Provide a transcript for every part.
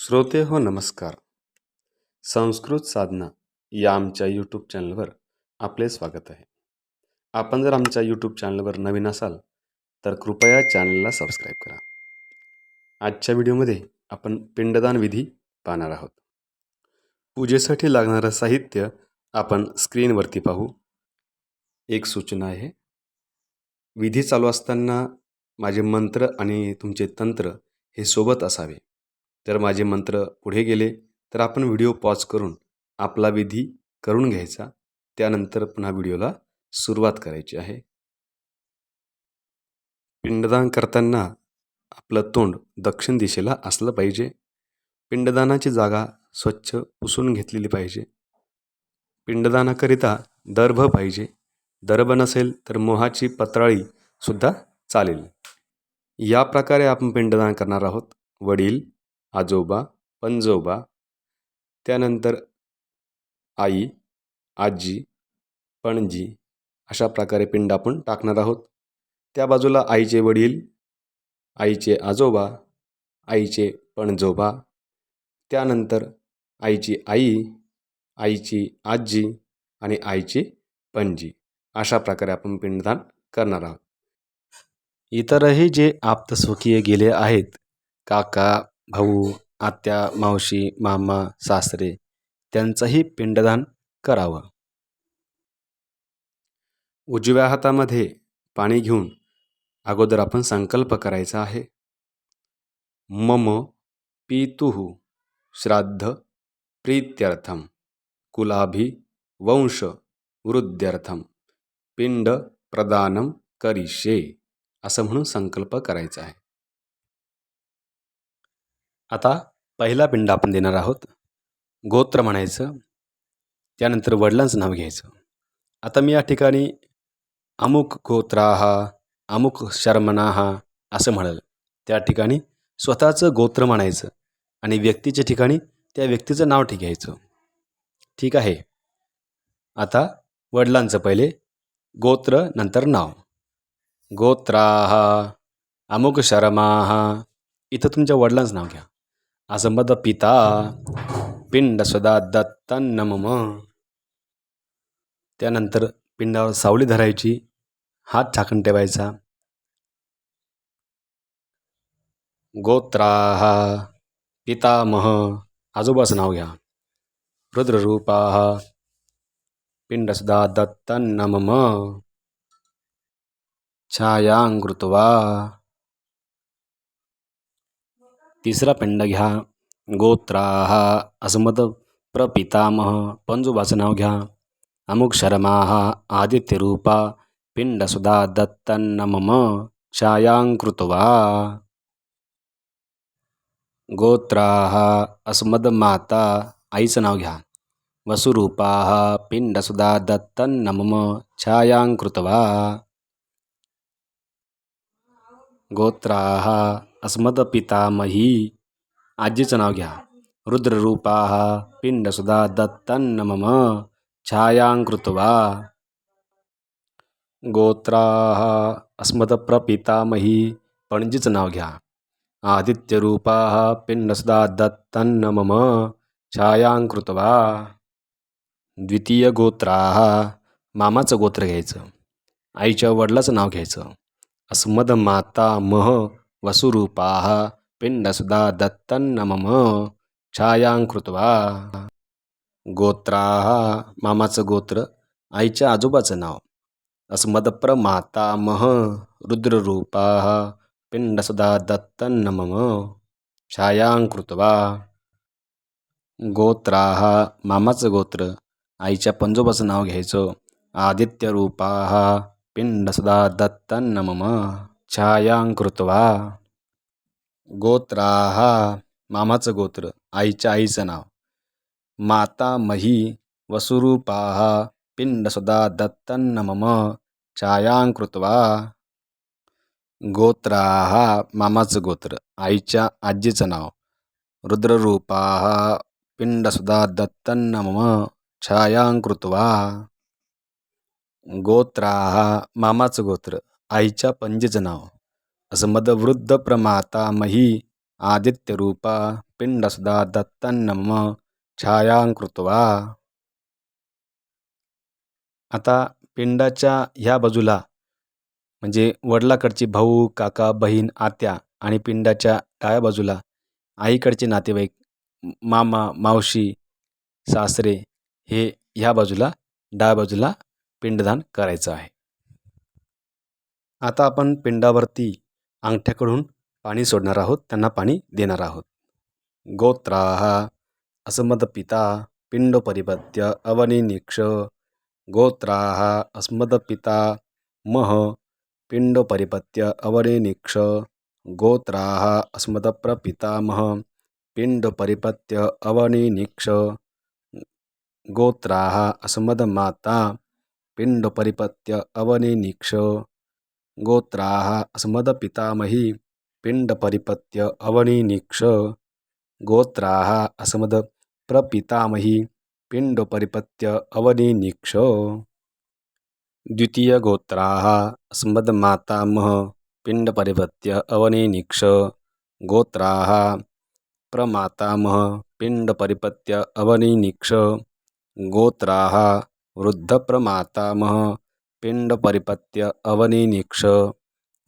श्रोते हो नमस्कार. संस्कृत साधना या आमच्या यूट्यूब चॅनलवर आपले स्वागत आहे. आपण जर आमच्या यूट्यूब चॅनलवर नवीन असाल तर कृपया चॅनलला सबस्क्राईब करा. आजच्या व्हिडिओमध्ये आपण पिंडदान विधी पाहणार आहोत. पूजेसाठी लागणारं साहित्य आपण स्क्रीनवरती पाहू. एक सूचना आहे. विधी चालू असताना माझे मंत्र आणि तुमचे तंत्र हे सोबत असावे. जर माझे मंत्र पुढे गेले. तर आपण व्हिडिओ पॉज करून आपला विधी करून घ्यायचा. त्यानंतर पुन्हा व्हिडिओला सुरुवात करायची आहे. पिंडदान करताना आपलं तोंड दक्षिण दिशेला असलं पाहिजे. पिंडदानाची जागा स्वच्छ पुसून घेतलेली पाहिजे. पिंडदानाकरिता दर्भ पाहिजे. दर्भ नसेल तर मोहाची पत्राळी सुद्धा चालेल. या प्रकारे आपण पिंडदान करणार आहोत. वडील आजोबा पणजोबा त्यानंतर आई आजी पणजी अशा प्रकारे पिंड आपण टाकणार आहोत. त्या बाजूला आईचे वडील आईचे आजोबा आईचे पणजोबा त्यानंतर आईची आई आईची आजी आणि आईची पणजी अशा प्रकारे आपण पिंडदान करणार आहोत. इतरही जे आप्तस्वकीय गेले आहेत काका भाऊ आत्या मावशी मामा सासरे त्यांचंही पिंडदान करावं. उजव्या हातामध्ये पाणी घेऊन अगोदर आपण संकल्प करायचा आहे. मम पितुः श्राद्ध प्रीत्यर्थम कुलाभि वंश वृद्ध्यर्थम पिंड प्रदानम करिशे असं म्हणून संकल्प करायचा आहे. आता पहिला पिंड आपण देणार आहोत. गोत्र म्हणायचं. त्यानंतर वडिलांचं नाव घ्यायचं. आता मी या ठिकाणी अमुक गोत्राहा अमुक शर्मनाहा असं म्हणाल. त्या ठिकाणी स्वतःचं गोत्र म्हणायचं आणि व्यक्तीच्या ठिकाणी त्या व्यक्तीचं नाव ठीक घ्यायचं ठीक आहे. आता वडिलांचं पहिले गोत्र नंतर नाव. गोत्राहा अमुक शर्माहा इथं तुमच्या वडिलांचं नाव घ्या. असंबद्ध पिता पिंड सदा दत्तन्न मम. त्यानंतर पिंडावर सावली धरायची हात झाकण ठेवायचा. गोत्राः पितामह आजोबाचं नाव घ्या. रुद्ररूपाः पिंडसुदा दत्तन मम. छायां कृत्वा तिसरा पिंड घ्या. गोत्राः अस्मद प्रपितामह पंजोबाचं नाव घ्या. अमुक शर्माः आदित्यरूपा पिंडसुधा दत्तन्न मम छायां कृत्वा गोत्राः अस्मद माता आईचं नाव घ्या. वसुरूपाः पिंडसुधा दत्तन्न मम छायां कृत्वा गोत्राः अस्मद पितामही आजीचं नाव घ्या। रुद्ररूपाः पिंडसुधा दत्तन्न मम छायां कृत्वा गोत्राः अस्मद प्रपितामही पणजीचं नाव घ्या। आदित्यरूपाः पिंडसुधा दत्तन्न मम छायां कृत्वा द्वितीयगोत्राः मामाचं गोत्र घ्यायचं। आईच्या वडिलाचं नाव घ्यायचं। अस्मद माता मह वसुरूपाः पिंडसुधा दत्तन्नमम छायां कृत्वा। गोत्राः मामाचं गोत्र आईच्या आजोबाचं नाव। अस्मदप्रमातामह रुद्ररूपाः पिंडसुधा दत्तन्नमम छायां कृत्वा। गोत्राः मामाचं गोत्र आईच्या पंजोबाचं नाव घ्यायचं। आदित्यरूपाः पिंडसुधा दत्तन्नमम। छायां कृत्वा। गोत्राः मामाचं गोत्र आईच्या आईचं नाव। माता मही वसुरूपाः पिंडसुधा दत्तन्न मम छायां कृत्वा। गोत्राः मामाचं गोत्र आईच्या आजीचं नाव। रुद्ररूपाः पिंडसुधा दत्तन्न मम छायां कृत्वा। गोत्राः मामाचं गोत्र आईच्या पंजीचं नाव असं मदवृद्ध प्रमाता मही आदित्यरूपा पिंडसदा दत्तन्न मम छायां कृत्वा. आता पिंडाच्या ह्या बाजूला म्हणजे वडिलाकडची भाऊ काका बहीण आत्या आणि पिंडाच्या डाव्या बाजूला आईकडचे नातेवाईक मामा मावशी सासरे हे ह्या बाजूला डाव्या बाजूला पिंडदान करायचं आहे. आता आपण पिंडावरती अंगठ्याकडून पाणी सोडणार आहोत त्यांना पाणी देणार आहोत. गोत्राः अस्मदपिता पिंड परिपत्य अवनिनिक्ष गोत्राह अस्मद पिता मह पिंड परिपत्य अवनिनिक्ष गोत्राह अस्मद प्रपितामह पिंड परिपत्य अवनिनिक्ष गोत्राः अस्मदमाता पिण्डपरिपत्य अवनिनिक्ष गोत्राः अस्मदपितामही पिण्डपरिपत्य अवनिनिक्ष गोत्राः अस्मदप्रपितामही पिण्डपरिपत्य अवनिनिक्ष द्वितीयगोत्राः अस्मद्मातामह पिण्डपरिपत्य अवनिनिक्ष गोत्राः प्रमातामह पिण्डपरिपत्य अवनिनिक्ष गोत्राः वृद्धप्रमातामह पिण्डपरिपत्य अवनिनिक्ष।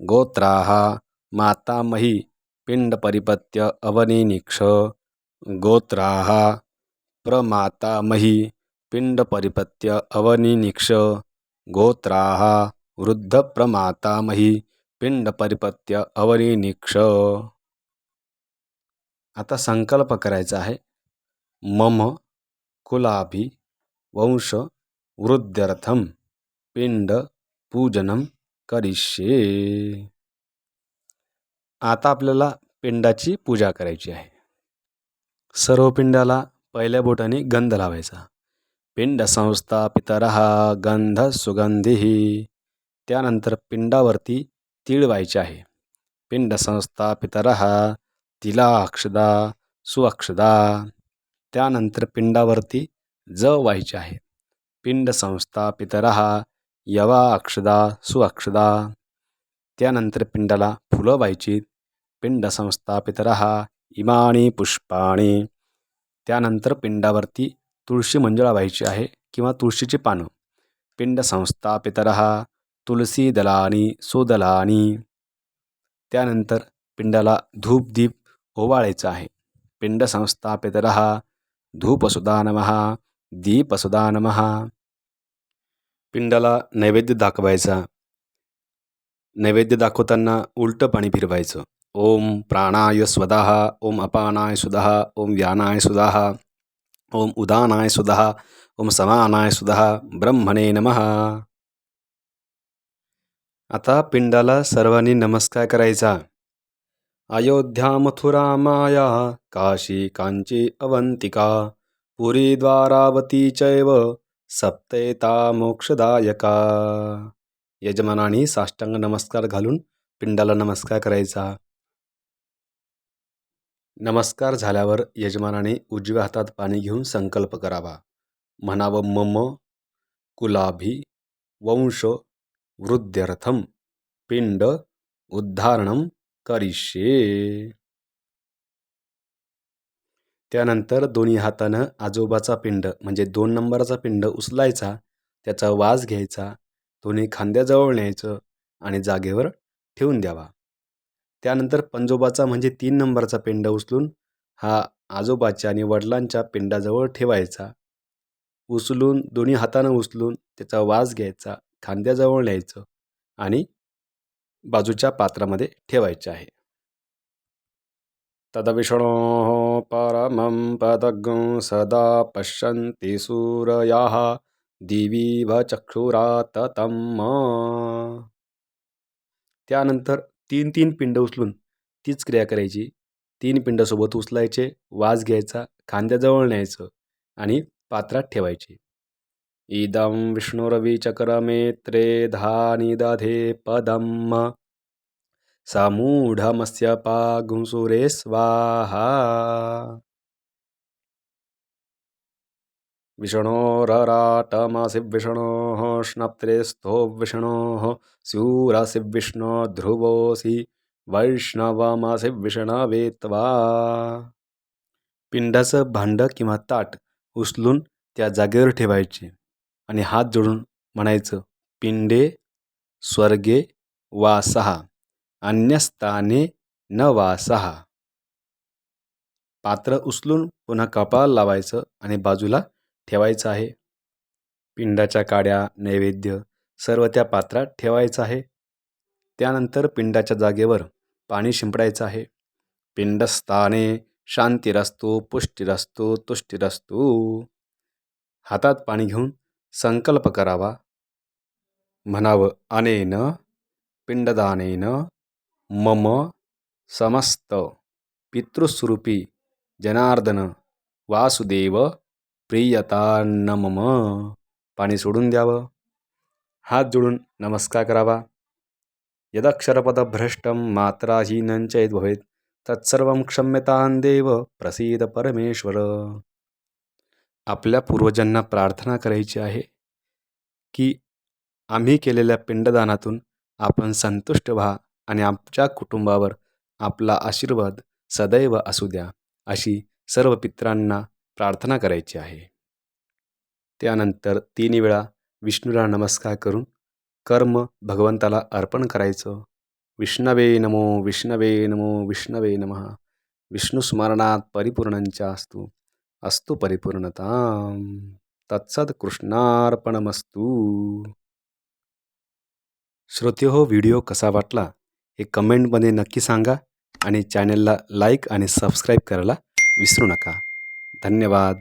गोत्राः मातामही पिण्डपरिपत्य अवनिनिक्ष। गोत्राः प्रमातामही पिण्डपरिपत्य अवनिनिक्ष। गोत्राः वृद्धप्रमातामही पिण्डपरिपत्य अवनिनिक्ष। आता संकल्प करायचा आहे. मम कुलाभी वंश वृद्ध्यर्थम. पिंड पूजनम करिष्ये. आता आपल्याला पिंडाची पूजा करायची आहे. सर्व पिंडाला पहिल्या बोटाने गंध लावायचा. पिंड संस्था पितरहा गंध सुगंधी. त्यानंतर पिंडावरती तीळ व्हायचे आहे. पिंड संस्था पितरहा तिला अक्षदा सुअक्षदा. त्यानंतर पिंडावरती ज व्हायचे आहे. पिंड संस्था पितरहा यवा अक्षदा सुअक्षदा त्यानंतर पिंडाला फुलं व्हायची पिंड संस्थापितरहा इमाणी पुष्पाणी. त्यानंतर पिंडावरती तुळशी मंजुळा व्हायची आहे किंवा तुळशीची पानं. पिंड संस्थापितर तुलसी दलानी सुदलानी. त्यानंतर पिंडाला धूप दीप ओवाळायचं आहे. पिंड संस्थापितरहा धूपसुदानमहा दीपसुदानमहा पिंडाला नैवेद्य दाखवायचा. नैवेद्य दाखवताना उलटं पाणी फिरवायचं. ओम प्राणाय स्वदाहा ओम अपानाय सुदाहा ओम व्यानाय सुदाहा ओम उदानाय सुदाहा ओम समानाय सुदाहा ब्रह्मणे नमहा आता पिंडाला सर्वांनी नमस्कार करायचा. अयोध्या मथुरा माया काशी कांची अवंतिका पुरी द्वारावती चैव सप्तेता मोक्षदायका यजमानाने साष्टांग नमस्कार घालून पिंडाला नमस्कार करायचा. नमस्कार झाल्यावर यजमानाने उजव्या हातात पाणी घेऊन संकल्प करावा. म्हणावं मम कुलाभी वंश वृद्ध्यर्थम पिंड उद्धारणम करिष्ये. त्यानंतर दोन्ही हातानं आजोबाचा पिंड म्हणजे दोन नंबरचा पिंड उचलायचा त्याचा वास घ्यायचा दोन्ही खांद्याजवळ न्यायचं आणि जागेवर ठेवून द्यावा. त्यानंतर पंजोबाचा म्हणजे तीन नंबरचा पिंड उचलून हा आजोबाच्या आणि वडिलांच्या पिंडाजवळ ठेवायचा. उचलून दोन्ही हातानं उचलून त्याचा वास घ्यायचा खांद्याजवळ न्यायचं आणि बाजूच्या पात्रामध्ये ठेवायचे आहे. तदविष्णो परमं पदगं सदा पश्यन्ति सूरयाः दिवीव चक्षुराततम त्यानंतर तीन तीन पिंड उचलून तीच क्रिया करायची. तीन पिंडासोबत उचलायचे वास घ्यायचा खांद्याजवळ न्यायचं आणि पात्रात ठेवायचे. इदं विष्णुरविचक्रमेत्रे त्रे दधे पदम् सामूढमस्य पागुंसुरे स्वाहा विष्णोरराटमसि विष्णोः स्नप्त्रे विष्णोः स्यूरसि विष्णो ध्रुवोऽसि वैष्णवमसि विष्णवे त्वा पिंडाचं भांडं किंवा ताट उचलून त्या जागेवर ठेवायचे आणि हात जोडून म्हणायचं पिंडे स्वर्गे वासहा अन्यस्थाने न वासहा पात्र उचलून पुन्हा कपाळाला लावायचं आणि बाजूला ठेवायचं आहे. पिंडाच्या काड्या नैवेद्य सर्व त्या पात्रात ठेवायचं आहे. त्यानंतर पिंडाच्या जागेवर पाणी शिंपडायचं आहे. पिंडस्थाने शांतीरस्तू पुष्टीरस्तो तुष्टीरस्तो. हातात पाणी घेऊन संकल्प करावा. म्हणावं अनेन पिंडदानेन मम समस्त पितृस्वरूपी जनार्दन वासुदेव प्रियता न मम पाणी सोडून द्यावं. हात जोडून नमस्कार करावा. यदक्षरपदभ्रष्टं मात्राहीनं च भवेत् तत्सर्वं क्षम्यतां देव प्रसीद परमेश्वर. आपल्या पूर्वजांना प्रार्थना करायची आहे की आम्ही केलेल्या पिंडदानातून आपण संतुष्ट व्हा. आणि आमच्या कुटुंबावर आपला आशीर्वाद सदैव असू द्या अशी सर्व पित्रांना प्रार्थना करायची आहे. त्यानंतर तीन वेळा विष्णूला नमस्कार करून कर्म भगवंताला अर्पण करायचं. विष्णवे नमो विष्णवे नमो विष्णवे नमः. विष्णुस्मरणात परिपूर्णंच्या असतो अस्तु परिपूर्णता तत्सद कृष्णार्पणमस्तू. श्रोते हो व्हिडिओ कसा वाटला? हे कमेंटमध्ये नक्की सांगा आणि चॅनलला लाईक आणि सबस्क्राईब करायला विसरू नका. धन्यवाद.